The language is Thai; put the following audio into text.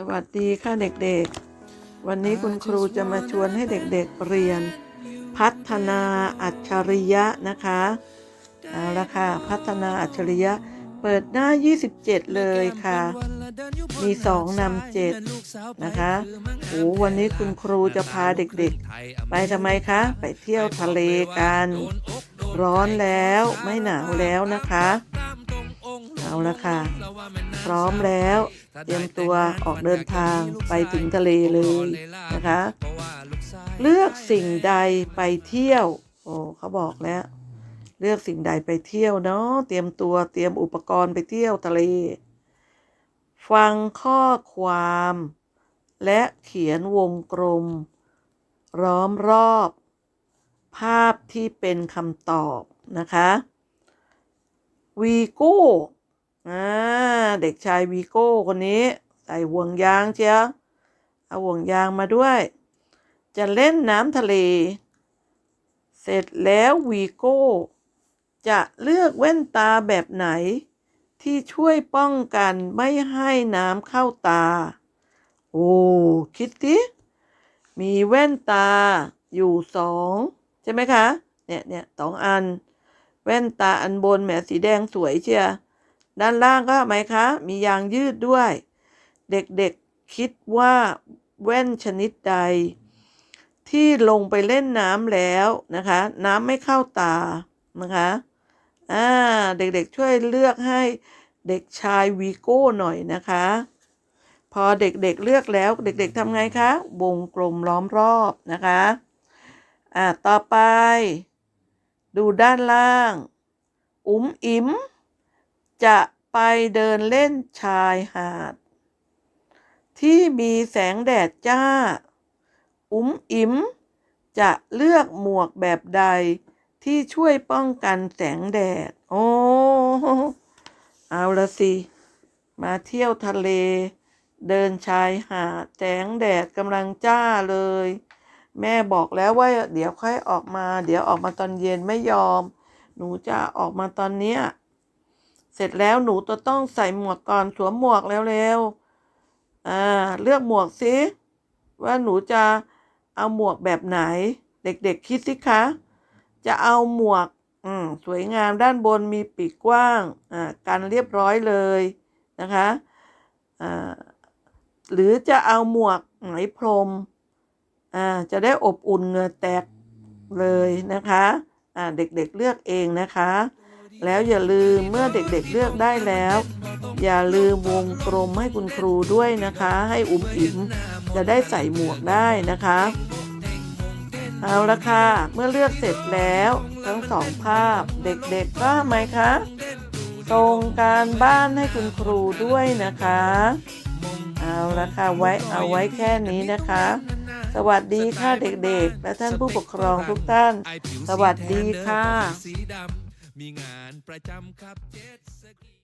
สวัสดีค่ะเด็กๆ วันนี้คุณครูจะมาชวนให้เด็กๆเรียน พัฒนาอัจฉริยะนะคะเอาละค่ะพัฒนาอัจฉริยะเปิดหน้า 27 เลยค่ะ มีสองนำเจ็ดนะคะโอ้วันนี้คุณครูจะพาเด็กๆ ไปทำไมคะ ไปเที่ยวทะเลกัน ร้อนแล้วไม่หนาวแล้วนะคะ เอาละค่ะ พร้อมแล้ว เตรียมตัวออกเดินทางไปถึงทะเลเลยนะคะ เลือกสิ่งใดไปเที่ยว โอ้เขาบอกแล้ว เลือกสิ่งใดไปเที่ยวเนาะเตรียมตัวเตรียมอุปกรณ์ไปเที่ยวทะเล ฟังข้อความ และเขียนวงกลมล้อมรอบ ภาพที่เป็นคำตอบนะคะวีโก้ อ่าเด็กชายวีโก้คนนี้ ใส่ห่วงยางเชียวเอาห่วงยางมาด้วย จะเล่นน้ำทะเล เสร็จแล้ววีโก้จะเลือกแว่นตาแบบไหน ที่ช่วยป้องกันไม่ให้น้ำเข้าตา โอ้ คิดดิมีแว่นตาอยู่สองใช่ไหมคะ เนี่ยเนี่ยสองอัน แว่นตาอันบนแหมสีแดงสวยเชียร์ ด้านล่างก็ไหมคะ มียางยืดด้วย เด็กๆคิดว่าแว่นชนิดใด ที่ลงไปเล่นน้ำแล้วนะคะ น้ำไม่เข้าตานะคะอ่าเด็กๆช่วยเลือกให้เด็กชายวีโก้หน่อยนะคะ พอเด็กๆเลือกแล้วเด็กๆทำไงคะ วงกลมล้อมรอบนะคะอ่าต่อไป ดูด้านล่าง อุ๋มอิ๋ม จะไปเดินเล่นชายหาด ที่มีแสงแดดจ้า อุ๋มอิ๋มจะเลือกหมวกแบบใดที่ช่วยป้องกันแสงแดด โอ้เอาละสิ มาเที่ยวทะเล เดินชายหาดแสงแดดกำลังจ้าเลย แม่บอกแล้วว่า เดี๋ยวค่อยออกมา เดี๋ยวออกมาตอนเย็นไม่ยอม หนูจะออกมาตอนเนี้ย เสร็จแล้วหนูจะต้องใส่หมวกก่อนสวมหมวกแล้วเร็วอ่าเลือกหมวกสิว่าหนูจะเอาหมวกแบบไหน เด็กๆคิดสิคะ จะเอาหมวกอืมสวยงามด้านบนมีปีกกว้างอ่ากันเรียบร้อยเลยนะคะอ่าหรือจะเอาหมวกไหมพรมอ่าจะได้อบอุ่นเหงื่อแตกเลยนะคะอ่าเด็กๆเลือกเองนะคะ แล้วอย่าลืมเมื่อเด็กๆเลือกได้แล้ว อย่าลืมวงกลมให้คุณครูด้วยนะคะ ให้อุ้มอิ๋มจะได้ใส่หมวกได้นะคะ เอาละค่ะ เมื่อเลือกเสร็จแล้ว ทั้งสองภาพเด็กๆก็ไหมคะส่งการบ้านให้คุณครูด้วยนะคะ เอาละค่ะไว้เอาไว้แค่นี้นะคะ สวัสดีค่ะเด็กๆ และท่านผู้ปกครองทุกท่าน สวัสดีค่ะ มีงานประจำครับเจ็ตสกี